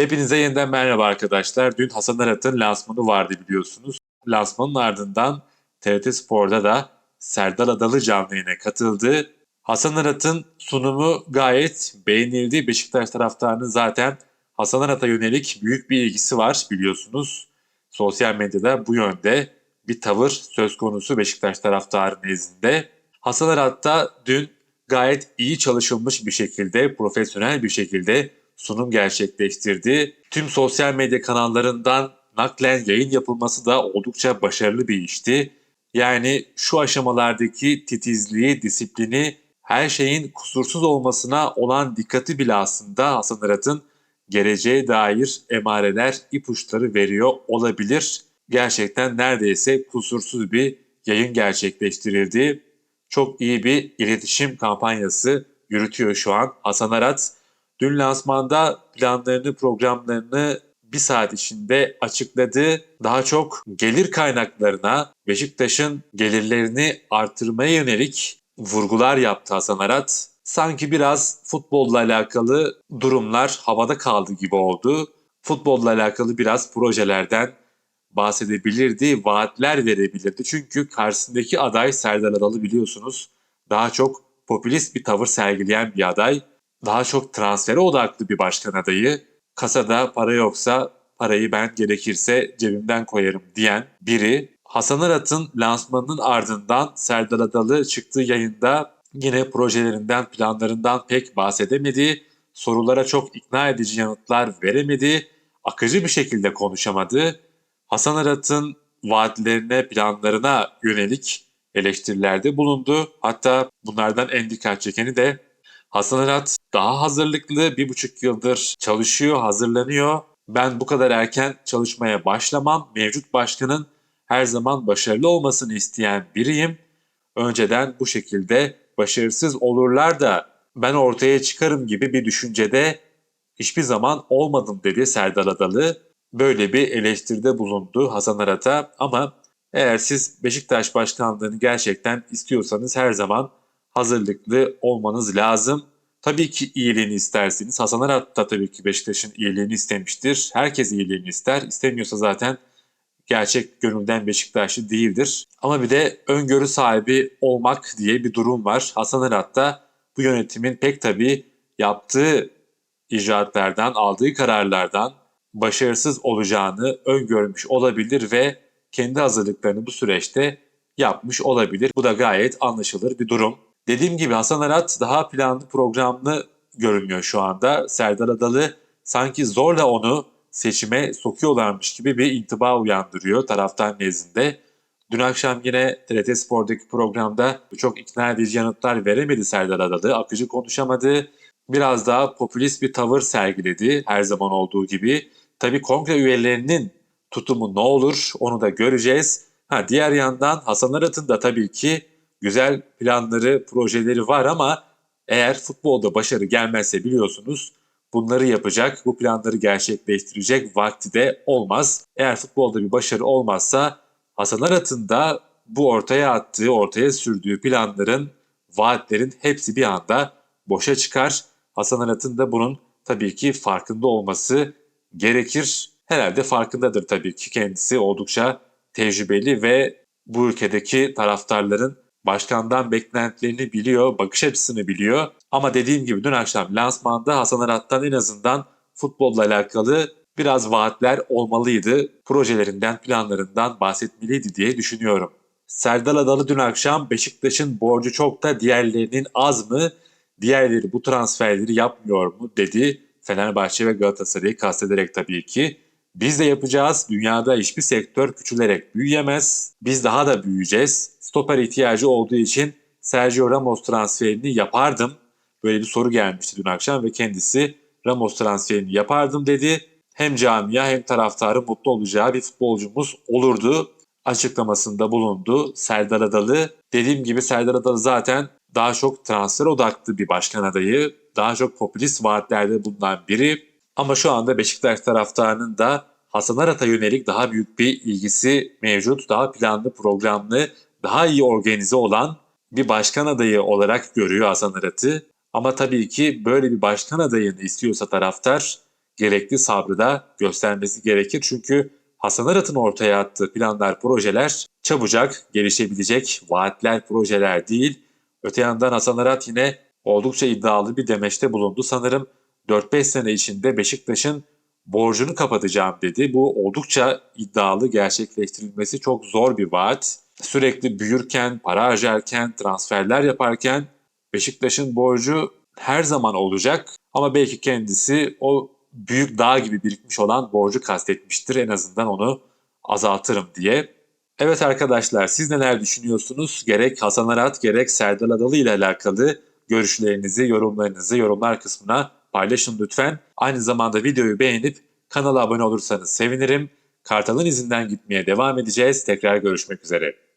Hepinize yeniden merhaba arkadaşlar. Dün Hasan Arat'ın lansmanı vardı biliyorsunuz. Lansmanın ardından TRT Spor'da da Serdar Adalı canlı yayına katıldı. Hasan Arat'ın sunumu gayet beğenildi. Beşiktaş taraftarının zaten Hasan Arat'a yönelik büyük bir ilgisi var biliyorsunuz. Sosyal medyada bu yönde bir tavır söz konusu Beşiktaş taraftarı nezdinde. Hasan Arat da dün gayet iyi çalışılmış bir şekilde, profesyonel bir şekilde sunum gerçekleştirdi. Tüm sosyal medya kanallarından naklen yayın yapılması da oldukça başarılı bir işti. Yani şu aşamalardaki titizliği, disiplini, her şeyin kusursuz olmasına olan dikkati bile aslında Hasan Arat'ın geleceğe dair emareler, ipuçları veriyor olabilir. Gerçekten neredeyse kusursuz bir yayın gerçekleştirildi. Çok iyi bir iletişim kampanyası yürütüyor şu an Hasan Arat. Dün lansmanda planlarını, programlarını bir saat içinde açıkladı. Daha çok gelir kaynaklarına, Beşiktaş'ın gelirlerini artırmaya yönelik vurgular yaptı Hasan Arat. Sanki biraz futbolla alakalı durumlar havada kaldı gibi oldu. Futbolla alakalı biraz projelerden bahsedebilirdi, vaatler verebilirdi. Çünkü karşısındaki aday Serdar Adalı biliyorsunuz daha çok popülist bir tavır sergileyen bir aday. Daha çok transfere odaklı bir başkan adayı. Kasada para yoksa parayı ben gerekirse cebimden koyarım diyen biri. Hasan Arat'ın lansmanının ardından Serdar Adalı çıktığı yayında yine projelerinden, planlarından pek bahsedemedi. Sorulara çok ikna edici yanıtlar veremedi. Akıcı bir şekilde konuşamadı. Hasan Arat'ın vaatlerine, planlarına yönelik eleştirilerde bulundu. Hatta bunlardan en dikkat çekeni de Hasan Arat daha hazırlıklı bir buçuk yıldır çalışıyor, hazırlanıyor. Ben bu kadar erken çalışmaya başlamam. Mevcut başkanın her zaman başarılı olmasını isteyen biriyim. Önceden bu şekilde başarısız olurlar da ben ortaya çıkarım gibi bir düşüncede hiçbir zaman olmadım dedi Serdar Adalı. Böyle bir eleştiride bulundu Hasan Arat'a ama eğer siz Beşiktaş başkanlığını gerçekten istiyorsanız her zaman hazırlıklı olmanız lazım. Tabii ki iyiliğini istersiniz. Hasan Arat da tabii ki Beşiktaş'ın iyiliğini istemiştir. Herkes iyiliğini ister. İstemiyorsa zaten gerçek gönülden Beşiktaşlı değildir. Ama bir de öngörü sahibi olmak diye bir durum var. Hasan Arat da bu yönetimin pek tabii yaptığı icraatlardan, aldığı kararlardan başarısız olacağını öngörmüş olabilir ve kendi hazırlıklarını bu süreçte yapmış olabilir. Bu da gayet anlaşılır bir durum. Dediğim gibi Hasan Arat daha planlı programlı görünüyor şu anda. Serdar Adalı sanki zorla onu seçime sokuyorlarmış gibi bir intiba uyandırıyor taraftar nezdinde. Dün akşam yine TRT Spor'daki programda çok ikna edici yanıtlar veremedi Serdar Adalı. Akıcı konuşamadı. Biraz daha popülist bir tavır sergiledi her zaman olduğu gibi. Tabii kongre üyelerinin tutumu ne olur onu da göreceğiz. Ha, diğer yandan Hasan Arat'ın da tabii ki güzel planları, projeleri var ama eğer futbolda başarı gelmezse biliyorsunuz bunları yapacak, bu planları gerçekleştirecek vakti de olmaz. Eğer futbolda bir başarı olmazsa Hasan Arat'ın da bu ortaya attığı, ortaya sürdüğü planların, vaatlerin hepsi bir anda boşa çıkar. Hasan Arat'ın da bunun tabii ki farkında olması gerekir. Herhalde farkındadır tabii ki kendisi oldukça tecrübeli ve bu ülkedeki taraftarların başkandan beklentilerini biliyor, bakış açısını biliyor. Ama dediğim gibi dün akşam lansmanda Hasan Arat'tan en azından futbolla alakalı biraz vaatler olmalıydı. Projelerinden, planlarından bahsetmeliydi diye düşünüyorum. Serdal Adalı dün akşam Beşiktaş'ın borcu çok da diğerlerinin az mı? Diğerleri bu transferleri yapmıyor mu dedi. Fenerbahçe ve Galatasaray'ı kastederek tabii ki. Biz de yapacağız. Dünyada hiçbir sektör küçülerek büyüyemez. Biz daha da büyüyeceğiz. Stoper ihtiyacı olduğu için Sergio Ramos transferini yapardım. Böyle bir soru gelmişti dün akşam ve kendisi Ramos transferini yapardım dedi. Hem camia hem taraftarı mutlu olacağı bir futbolcumuz olurdu açıklamasında bulundu Serdar Adalı. Dediğim gibi Serdar Adalı zaten daha çok transfer odaklı bir başkan adayı. Daha çok popülist vaatlerde bulunan biri. Ama şu anda Beşiktaş taraftarının da Hasan Arat'a yönelik daha büyük bir ilgisi mevcut. Daha planlı, programlı, daha iyi organize olan bir başkan adayı olarak görüyor Hasan Arat'ı. Ama tabii ki böyle bir başkan adayını istiyorsa taraftar gerekli sabrı da göstermesi gerekir. Çünkü Hasan Arat'ın ortaya attığı planlar, projeler çabucak gelişebilecek vaatler, projeler değil. Öte yandan Hasan Arat yine oldukça iddialı bir demeçte bulundu. Sanırım 4-5 sene içinde Beşiktaş'ın borcunu kapatacağım dedi. Bu oldukça iddialı, gerçekleştirilmesi çok zor bir vaat. Sürekli büyürken, para harcarken, transferler yaparken Beşiktaş'ın borcu her zaman olacak ama belki kendisi o büyük dağ gibi birikmiş olan borcu kastetmiştir. En azından onu azaltırım diye. Evet arkadaşlar siz neler düşünüyorsunuz? Gerek Hasan Arat gerek Serdar Adalı ile alakalı görüşlerinizi, yorumlarınızı yorumlar kısmına paylaşın lütfen. Aynı zamanda videoyu beğenip kanala abone olursanız sevinirim. Kartal'ın izinden gitmeye devam edeceğiz. Tekrar görüşmek üzere.